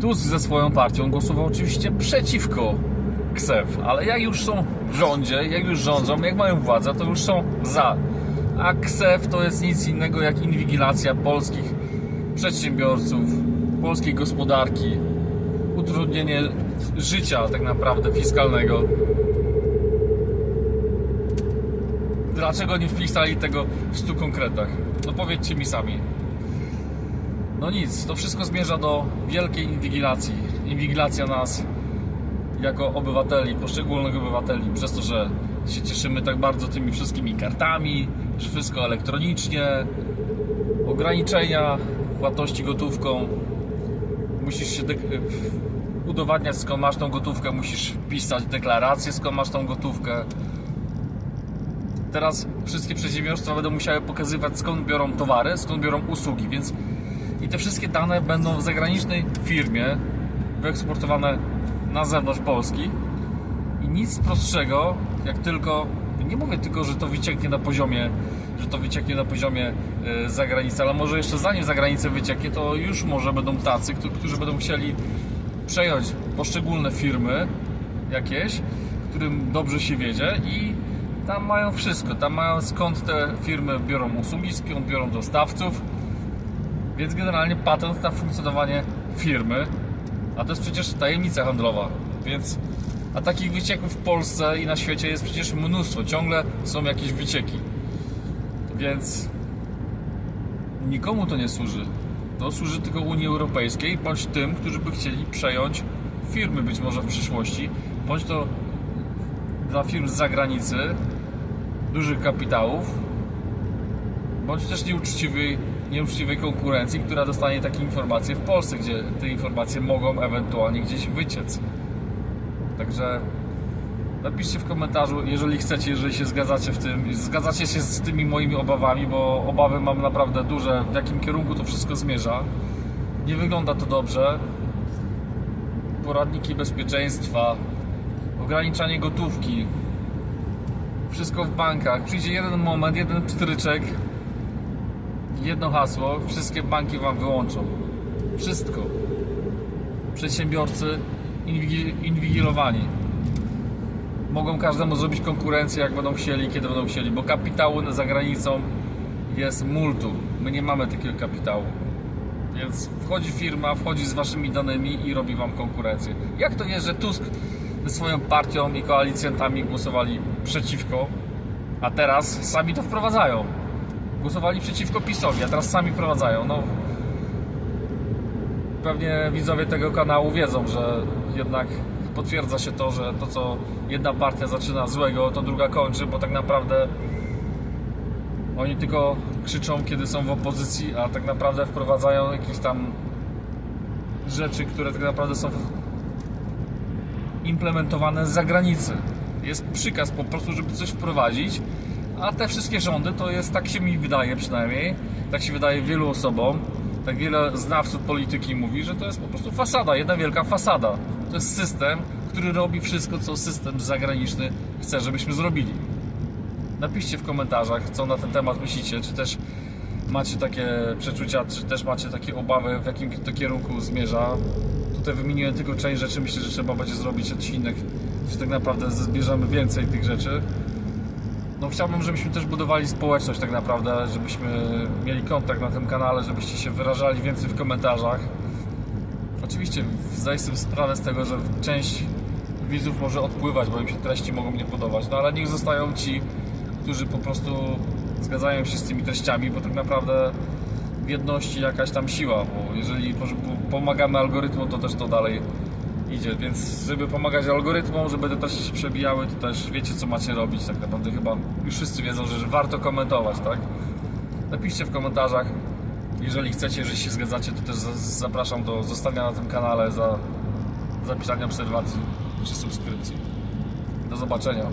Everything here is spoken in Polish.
Tusk ze swoją partią głosował oczywiście przeciwko KSEF, ale jak już są w rządzie, jak już rządzą, jak mają władzę, to już są za. A KSEF to jest nic innego jak inwigilacja polskich przedsiębiorców, polskiej gospodarki, utrudnienie życia tak naprawdę fiskalnego. Dlaczego nie wpisali tego w 100 konkretach? No powiedzcie mi sami. No nic, to wszystko zmierza do wielkiej inwigilacji. Inwigilacja nas jako obywateli, poszczególnych obywateli, przez to, że się cieszymy tak bardzo tymi wszystkimi kartami, że wszystko elektronicznie, ograniczenia płatności gotówką. Musisz się udowadniać skąd masz tą gotówkę, musisz pisać deklarację skąd masz tą gotówkę. Teraz wszystkie przedsiębiorstwa będą musiały pokazywać skąd biorą towary, skąd biorą usługi, więc i te wszystkie dane będą w zagranicznej firmie wyeksportowane na zewnątrz Polski. I nic prostszego, jak tylko, nie mówię tylko, że to wycieknie na poziomie, że to wycieknie na poziomie e, zagranicy, ale może jeszcze zanim za granicę wycieknie, to już może będą tacy, którzy będą chcieli przejąć poszczególne firmy jakieś, którym dobrze się wiedzie i tam mają wszystko, tam mają skąd te firmy biorą usługi, skąd biorą dostawców, więc generalnie patent na funkcjonowanie firmy, a to jest przecież tajemnica handlowa, więc a takich wycieków w Polsce i na świecie jest przecież mnóstwo, ciągle są jakieś wycieki. Więc nikomu to nie służy. To służy tylko Unii Europejskiej, bądź tym, którzy by chcieli przejąć firmy być może w przyszłości, bądź to dla firm z zagranicy, dużych kapitałów, bądź też nieuczciwej, nieuczciwej konkurencji, która dostanie takie informacje w Polsce, gdzie te informacje mogą ewentualnie gdzieś wyciec. Także napiszcie w komentarzu, jeżeli chcecie, jeżeli się zgadzacie w tym, zgadzacie się z tymi moimi obawami, bo obawy mam naprawdę duże, w jakim kierunku to wszystko zmierza. Nie wygląda to dobrze. Poradniki bezpieczeństwa, ograniczanie gotówki, wszystko w bankach. Przyjdzie jeden moment, jeden pstryczek, jedno hasło, wszystkie banki Wam wyłączą. Wszystko. Przedsiębiorcy inwigi- inwigilowani. Mogą każdemu zrobić konkurencję, jak będą chcieli, kiedy będą chcieli, bo kapitału za granicą jest multum. My nie mamy takiego kapitału. Więc wchodzi firma, wchodzi z waszymi danymi i robi wam konkurencję. Jak to jest, że Tusk ze swoją partią i koalicjantami głosowali przeciwko, a teraz sami to wprowadzają? Głosowali przeciwko PiSowi, a teraz sami wprowadzają. No, pewnie widzowie tego kanału wiedzą, że jednak potwierdza się to, że to co jedna partia zaczyna złego, to druga kończy, bo tak naprawdę oni tylko krzyczą, kiedy są w opozycji, a tak naprawdę wprowadzają jakieś tam rzeczy, które tak naprawdę są implementowane z zagranicy. Jest przykaz po prostu, żeby coś wprowadzić, a te wszystkie rządy to jest, tak się mi wydaje przynajmniej, tak się wydaje wielu osobom, tak wiele znawców polityki mówi, że to jest po prostu fasada, jedna wielka fasada. To jest system, który robi wszystko, co system zagraniczny chce, żebyśmy zrobili. Napiszcie w komentarzach, co na ten temat myślicie, czy też macie takie przeczucia, czy też macie takie obawy, w jakim to kierunku zmierza. Tutaj wymieniłem tylko część rzeczy, myślę, że trzeba będzie zrobić odcinek, że tak naprawdę zbierzemy więcej tych rzeczy. No chciałbym, żebyśmy też budowali społeczność tak naprawdę, żebyśmy mieli kontakt na tym kanale, żebyście się wyrażali więcej w komentarzach. Oczywiście zdaję sobie sprawę z tego, że część widzów może odpływać, bo im się treści mogą nie podobać, no ale niech zostają ci, którzy po prostu zgadzają się z tymi treściami, bo tak naprawdę w jedności jakaś tam siła, bo jeżeli po- pomagamy algorytmom, to też to dalej idzie, więc żeby pomagać algorytmom, żeby te treści się przebijały, to też wiecie co macie robić, tak naprawdę chyba już wszyscy wiedzą, że warto komentować, tak? Napiszcie w komentarzach, jeżeli chcecie, jeżeli się zgadzacie, to też za- zapraszam do zostania na tym kanale, za zapisanie obserwacji czy subskrypcji. Do zobaczenia.